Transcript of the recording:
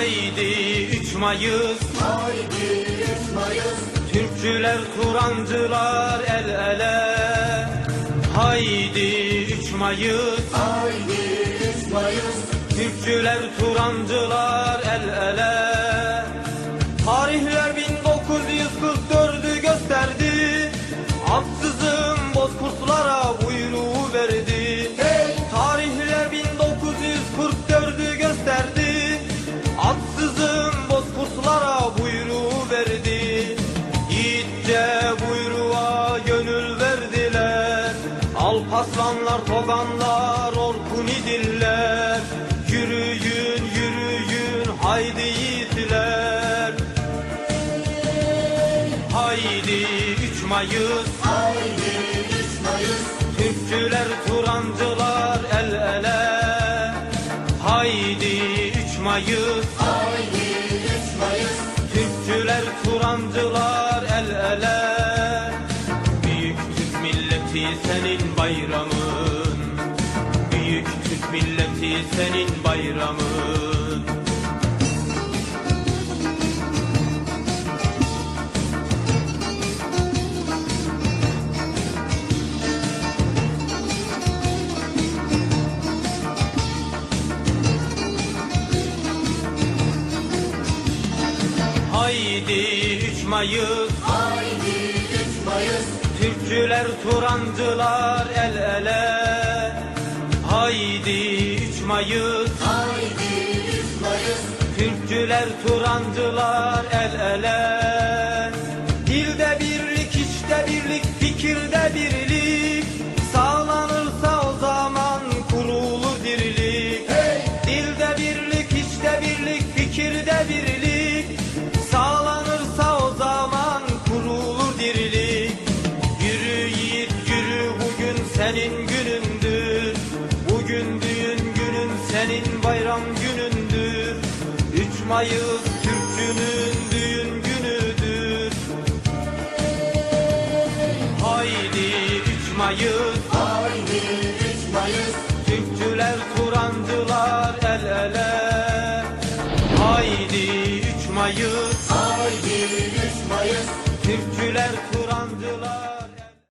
Haydi 3 Mayıs. Haydi 3 Mayıs. Türkçüler, Turancılar el ele. Haydi 3 Mayıs. Haydi 3 Mayıs. Türkçüler, Turancılar Alpaslanlar, toganlar, orkun idiller Yürüyün, yürüyün, haydi yiğitler. Haydi 3 Mayıs. Haydi 3 Mayıs. Türkçüler, Turancılar el ele. Haydi 3 Mayıs. Haydi 3 Mayıs. Türkçüler, Turancılar senin bayramın. Haydi 3 Mayıs. Haydi 3 Mayıs. Türkçüler, Turancılar el ele. Haydi 3 Mayıs. Haydi 3 Mayıs Türkçüler, Turancılar el ele. Dilde birlik, işte birlik, fikirde birlik. Sağlanırsa o zaman kurulur dirilik. Hey! Dilde birlik, işte birlik, fikirde birlik Mayıs Türkçünün düğün günüdür. Haydi 3 Mayıs Haydi 3 Mayıs Türkçüler, Turancılar el ele. Haydi 3 Mayıs Haydi 3 Mayıs Türkçüler,